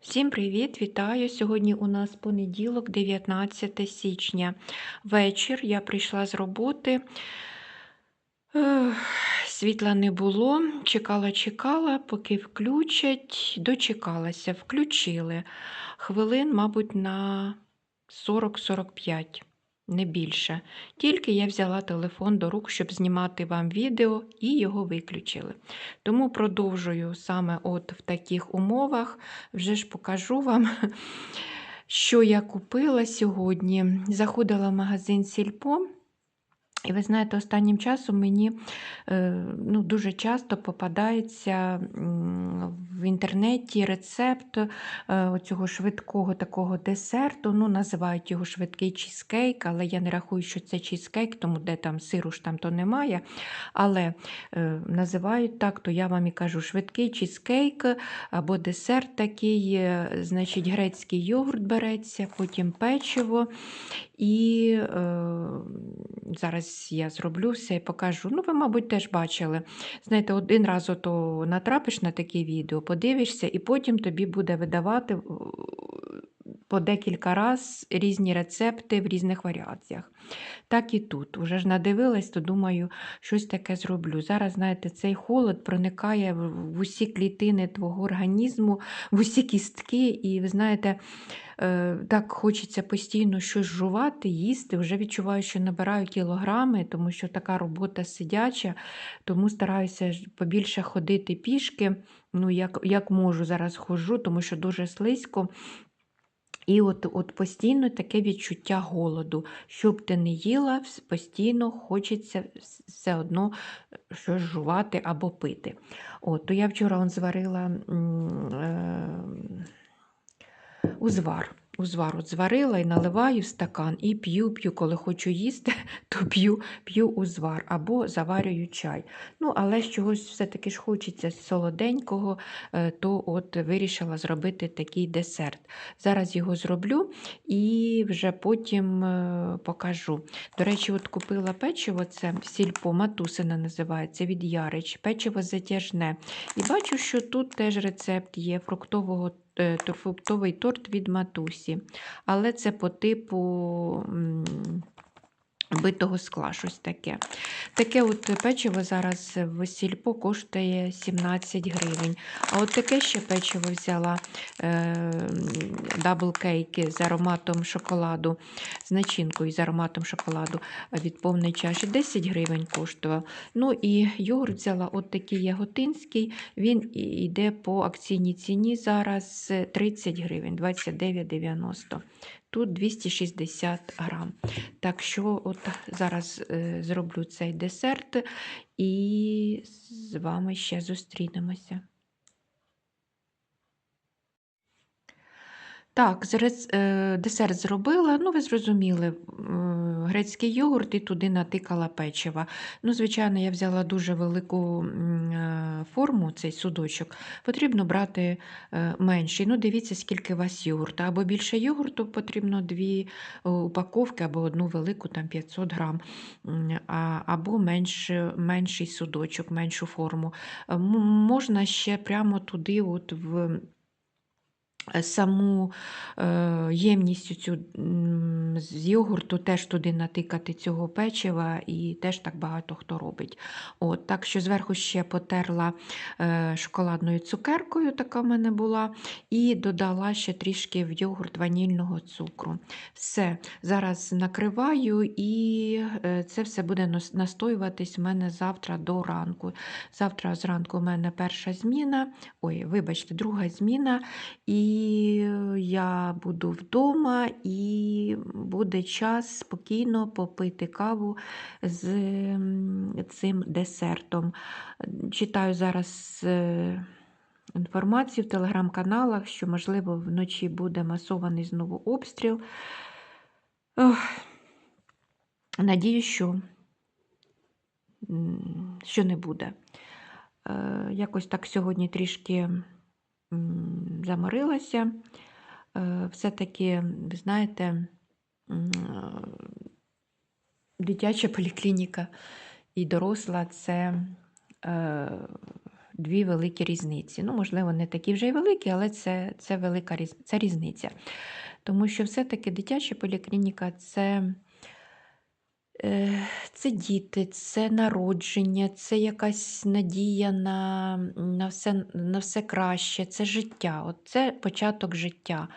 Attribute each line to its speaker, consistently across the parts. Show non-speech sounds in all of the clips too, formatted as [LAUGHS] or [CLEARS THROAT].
Speaker 1: Всім привіт! Вітаю! Сьогодні у нас понеділок, 19 січня. Вечір. Я прийшла з роботи. Світла не було. Чекала, чекала, поки включать. Дочекалася, включили. Хвилин, мабуть, на 40-45, не більше. Тільки я взяла телефон до рук, щоб знімати вам відео, і його виключили. Тому продовжую саме от в таких умовах. Вже ж покажу вам, [LAUGHS] що я купила сьогодні. Заходила в магазин Сільпо. І ви знаєте, останнім часом мені е, ну, дуже часто попадається в інтернеті рецепт е, цього швидкого такого десерту. Ну, Називають його швидкий чізкейк, але я не рахую, що це чізкейк, тому де там сиру ж там то немає. Але е, називають так, то я вам і кажу швидкий чізкейк або десерт такий, е, значить, грецький йогурт береться, потім печиво. І е, зараз я зроблю все і покажу. Ну, ви, мабуть, теж бачили. Знаєте, один раз ото натрапиш на таке відео, подивишся, і потім тобі буде видавати по декілька разів різні рецепти в різних варіаціях. Так і тут. Уже ж надивилась, то думаю, щось таке зроблю. Зараз, знаєте, цей холод проникає в в усі клітини твого організму, в усі кістки, і ви знаєте. Е, так хочеться постійно щось жувати, їсти. Вже відчуваю, що набираю кілограми, тому що така робота сидяча, тому стараюся побільше ходити пішки. Ну, як, як можу, зараз ходжу, тому що дуже слизько. І от от постійно таке відчуття голоду. Щоб ти не їла, постійно хочеться все одно е, щось жувати або пити. От, то я вчора он зварила е, узвар. Узвар от зварила і наливаю в стакан і п'ю, п'ю, коли хочу їсти, [LAUGHS] то п'ю п'ю узвар або заварюю чай. Ну, але з чогось все-таки ж хочеться солоденького, е, то от вирішила зробити такий десерт. Зараз його зроблю і вже потім е, покажу. До речі, от купила печиво, це сільпо, матусина називається від Ярич, печиво затяжне. І бачу, що тут теж рецепт є фруктового е, фруктовий торт від матусі. Але це по типу битого скла, щось таке. Таке от печиво зараз в сільпо коштує 17 гривень. А от таке ще печиво взяла даблкейки з ароматом шоколаду, з начинкою з ароматом шоколаду від повної чаші. 10 гривень коштував. Ну і йогурт взяла от такий яготинський, він йде по акційній ціні зараз 30 гривень, 29,90. Тут 260 грам. Так що от зараз е, зроблю цей десерт і з вами ще зустрінемося. Так, зараз е, десерт зробила. Ну, ви зрозуміли, грецький йогурт і туди натикала печива. Ну, звичайно, я взяла дуже велику е, форму, цей судочок. Потрібно брати е, менший. Ну, дивіться, скільки у вас йогурту. Або більше йогурту потрібно дві е, упаковки, або одну велику, там 500 грам, або менш, менший судочок, меншу форму. Можна ще прямо туди, от в саму е, ємність цю з йогурту теж туди натикати цього печива, і теж так багато хто робить. От, так що зверху ще потерла е, шоколадною цукеркою, така в мене була, і додала ще трішки в йогурт ванільного цукру. Все, зараз накриваю, і е, це все буде настоюватись в мене завтра до ранку. Завтра зранку у мене перша зміна, ой, вибачте, друга зміна. І я буду вдома, і буде час спокійно попити каву з цим десертом. Читаю зараз е, інформацію в телеграм-каналах, що, можливо, вночі буде масований знову обстріл. Ох, Надію, що, що не буде. Е, Якось так сьогодні трішки заморилася. Е, Все-таки, ви знаєте, е, дитяча поліклініка і доросла це е, дві великі різниці. Ну, можливо, не такі вже й великі, але це, це велика це різниця. Тому що все-таки дитяча поліклініка це. Е, Це діти, це народження, це якась надія на, на, все, на все краще, це життя. От це початок життя.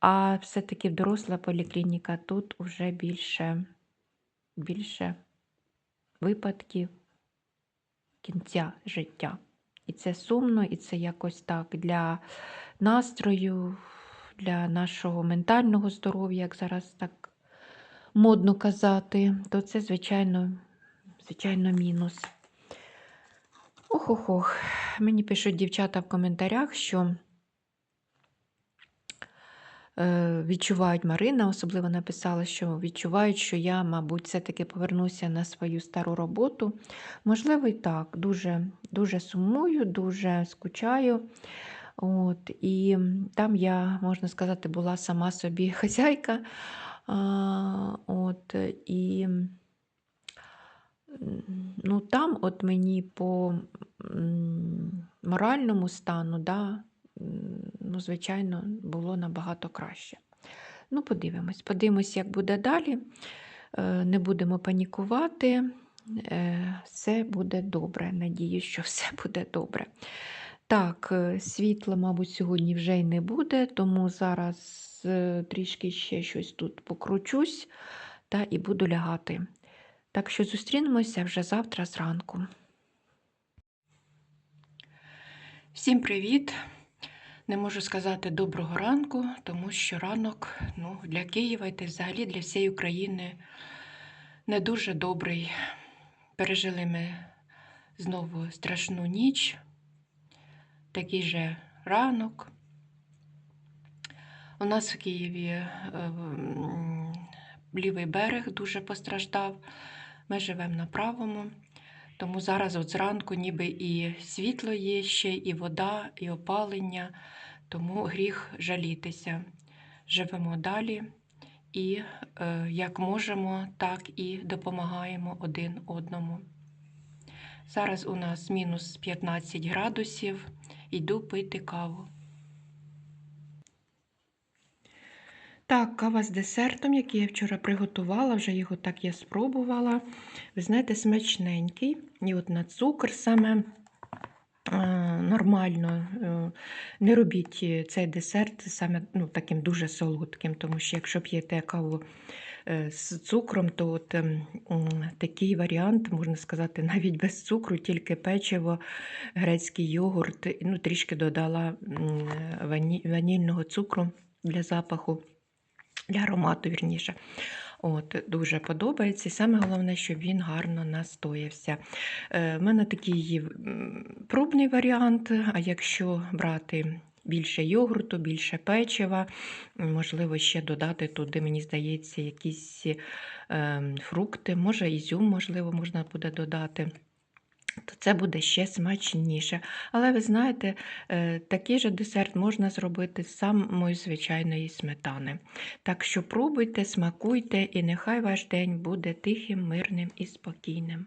Speaker 1: А все-таки доросла поліклініка тут вже більше, більше випадків кінця життя. І це сумно, і це якось так для настрою, для нашого ментального здоров'я, як зараз так модно казати, то це, звичайно, звичайно, мінус. Ох-ох-ох. Мені пишуть дівчата в коментарях, що е, відчувають Марина, особливо написала, що відчувають, що я, мабуть, все-таки повернуся на свою стару роботу. Можливо, і так, дуже, дуже сумую, дуже скучаю. От, І там я, можна сказати, була сама собі [LAUGHS] хазяйка. От, і ну, там от мені по моральному стану, да, ну, звичайно, було набагато краще. Ну, подивимось, подивимось, як буде далі. Е, Не будемо панікувати. Е, Все буде добре. Надіюсь, що все буде добре. Так, е, світла, мабуть, сьогодні вже й не буде, тому зараз е, трішки ще щось тут покручусь та і буду лягати. Так що зустрінемося вже завтра зранку. Всім привіт! Не можу сказати доброго ранку, тому що ранок ну, для Києва та взагалі для всієї України не дуже добрий. Пережили ми знову страшну ніч, такий же ранок. У нас в Києві е, лівий берег дуже постраждав. Ми живемо на правому. Тому зараз от зранку ніби і світло є ще, і вода, і опалення, тому гріх жалітися. Живемо далі і е, як можемо, так і допомагаємо один одному. Зараз у нас мінус 15 градусів, йду пити каву. Так, кава з десертом, який я вчора приготувала, вже його так я спробувала. Ви знаєте, смачненький. І от на цукор саме е, нормально. е, Не робіть цей десерт саме ну, таким дуже солодким, тому що якщо п'єте каву з цукром, то от, ем, такий варіант, можна сказати, [LAUGHS] навіть без цукру, тільки печиво, грецький йогурт, ну, трішки додала вані, ванільного цукру для запаху для аромату, вірніше. От, Дуже подобається. І саме головне, щоб він гарно настоявся. Е, в мене такий пробний варіант, а якщо брати більше йогурту, більше печива, можливо, ще додати туди, мені здається, якісь е, фрукти, може, ізюм, можливо, можна буде додати. То це буде ще смачніше. Але ви знаєте, е, такий же десерт можна зробити з самої звичайної сметани. Так що пробуйте, смакуйте, і нехай ваш день буде тихим, мирним і спокійним.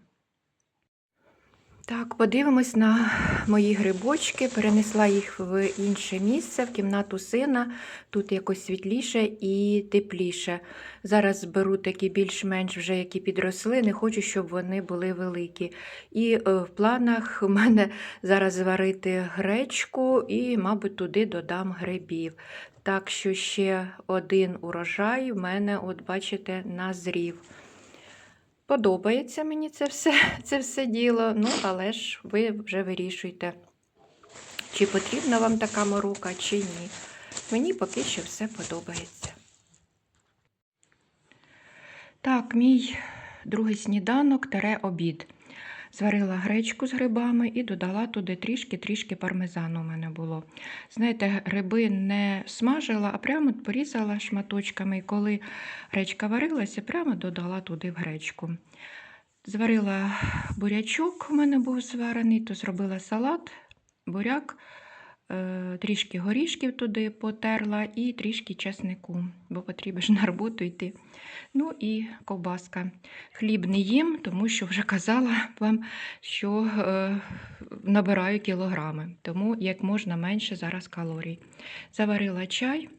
Speaker 1: Так, подивимось на мої грибочки. Перенесла їх в інше місце, в кімнату сина. Тут якось світліше і тепліше. Зараз беру такі більш-менш вже які підросли, не хочу, щоб вони були великі. І е, в планах у мене зараз зварити гречку і, мабуть, туди додам грибів. Так що ще один урожай в мене, от бачите, назрів. Подобається мені це все, [LAUGHS] це все діло, ну, але ж ви вже вирішуєте, чи потрібна вам така морока, чи ні. Мені поки що все подобається. Так, мій другий сніданок тере обід. Зварила гречку з грибами і додала туди трішки-трішки пармезану у мене було. Знаєте, гриби не смажила, а прямо порізала шматочками. І коли гречка варилася, прямо додала туди в гречку. Зварила бурячок, у мене був зварений, то зробила салат, буряк, Трішки горішків туди потерла і трішки чеснику, бо потрібно ж на роботу йти. Ну і ковбаска. Хліб не їм, тому що вже казала вам, що е, набираю кілограми, тому як можна менше зараз калорій. Заварила чай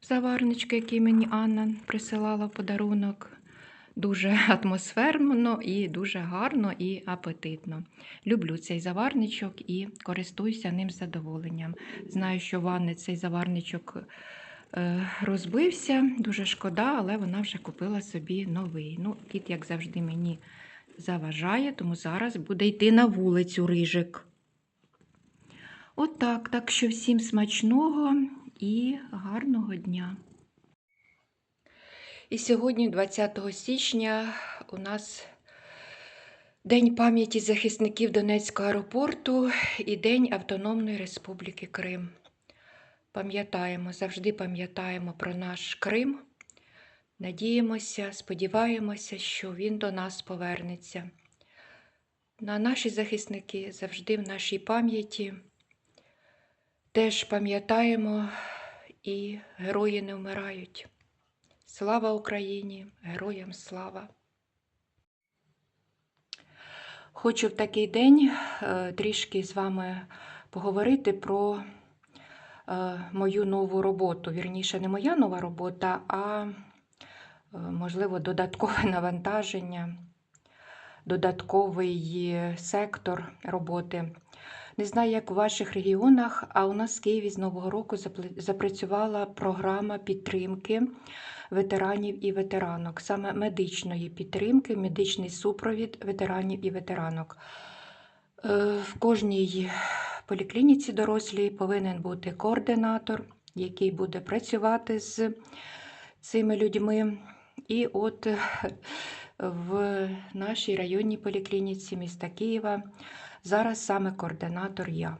Speaker 1: в заварнички, який мені Анна присилала в подарунок. Дуже [LAUGHS] атмосферно і дуже гарно і апетитно. Люблю цей заварничок і користуюся ним з задоволенням. Знаю, що в Анни цей заварничок е, розбився, дуже шкода, але вона вже купила собі новий. Ну, кіт, як завжди, мені заважає, тому зараз буде йти на вулицю рижик. Отак, так що всім смачного і гарного дня. І сьогодні, 20 січня, у нас День пам'яті захисників Донецького аеропорту і День Автономної Республіки Крим. Пам'ятаємо, завжди пам'ятаємо про наш Крим. Надіємося, сподіваємося, що він до нас повернеться. На наші захисники завжди в нашій пам'яті. Теж пам'ятаємо і герої не вмирають. Слава Україні! Героям слава! Хочу в такий день е, трішки з вами поговорити про е, мою нову роботу. Вірніше, не моя нова робота, а, е, можливо, додаткове [LAUGHS] навантаження, додатковий сектор роботи. Не знаю, як у ваших регіонах, а у нас в Києві з Нового року запрацювала програма підтримки ветеранів і ветеранок, саме медичної підтримки, медичний супровід ветеранів і ветеранок. Е, В кожній поліклініці дорослій повинен бути координатор, який буде працювати з цими людьми. І от в нашій районній поліклініці міста Києва зараз саме координатор я.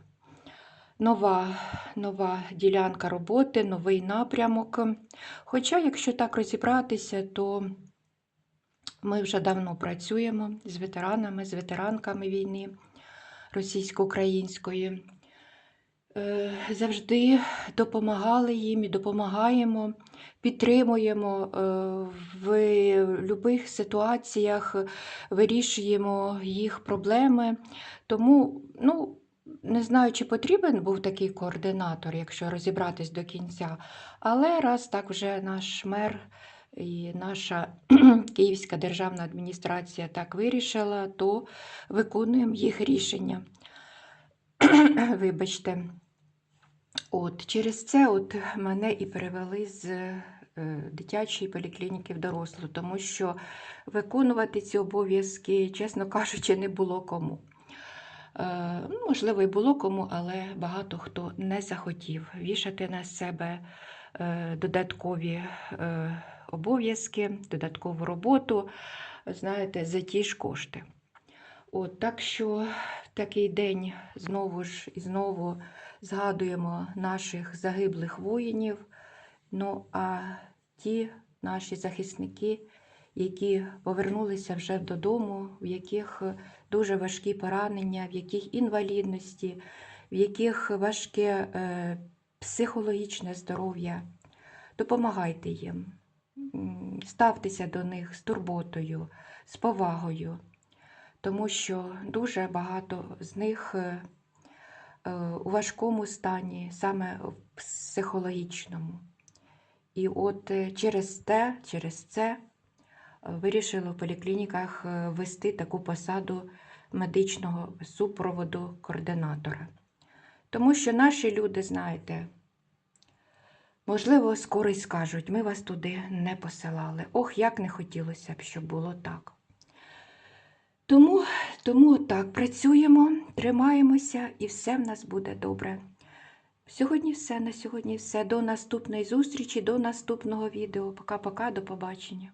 Speaker 1: Нова, нова ділянка роботи, новий напрямок. Хоча, якщо так розібратися, то ми вже давно працюємо з ветеранами, з ветеранками війни російсько-української. Е, Завжди допомагали їм і допомагаємо, підтримуємо е, в будь-яких ситуаціях, вирішуємо їх проблеми. Тому, ну, не знаю, чи потрібен був такий координатор, якщо розібратись до кінця. Але раз так вже наш мер і наша [CLEARS THROAT] Київська державна адміністрація так вирішила, то виконуємо їх рішення. [CLEARS THROAT] Вибачте. От, через це от мене і перевели з е, дитячої поліклініки в дорослу, тому що виконувати ці обов'язки, чесно кажучи, не було кому. Е, ну, Можливо, і було кому, але багато хто не захотів вішати на себе е, додаткові е, обов'язки, додаткову роботу, знаєте, за ті ж кошти. От, так що такий день знову ж і знову згадуємо наших загиблих воїнів. Ну а ті наші захисники, які повернулися вже додому, в яких дуже важкі поранення, в яких інвалідності, в яких важке е, психологічне здоров'я. Допомагайте їм, ставтеся до них з турботою, з повагою, тому що дуже багато з них е, е, у важкому стані, саме в психологічному. І от через те, через це вирішили в поліклініках е, ввести таку посаду медичного супроводу координатора. Тому що наші люди, знаєте, можливо, скоро й скажуть, ми вас туди не посилали. Ох, як не хотілося б, щоб було так. Тому, тому так, працюємо, тримаємося і все в нас буде добре. Сьогодні все, на сьогодні все. До наступної зустрічі, до наступного відео. Пока-пока, до побачення.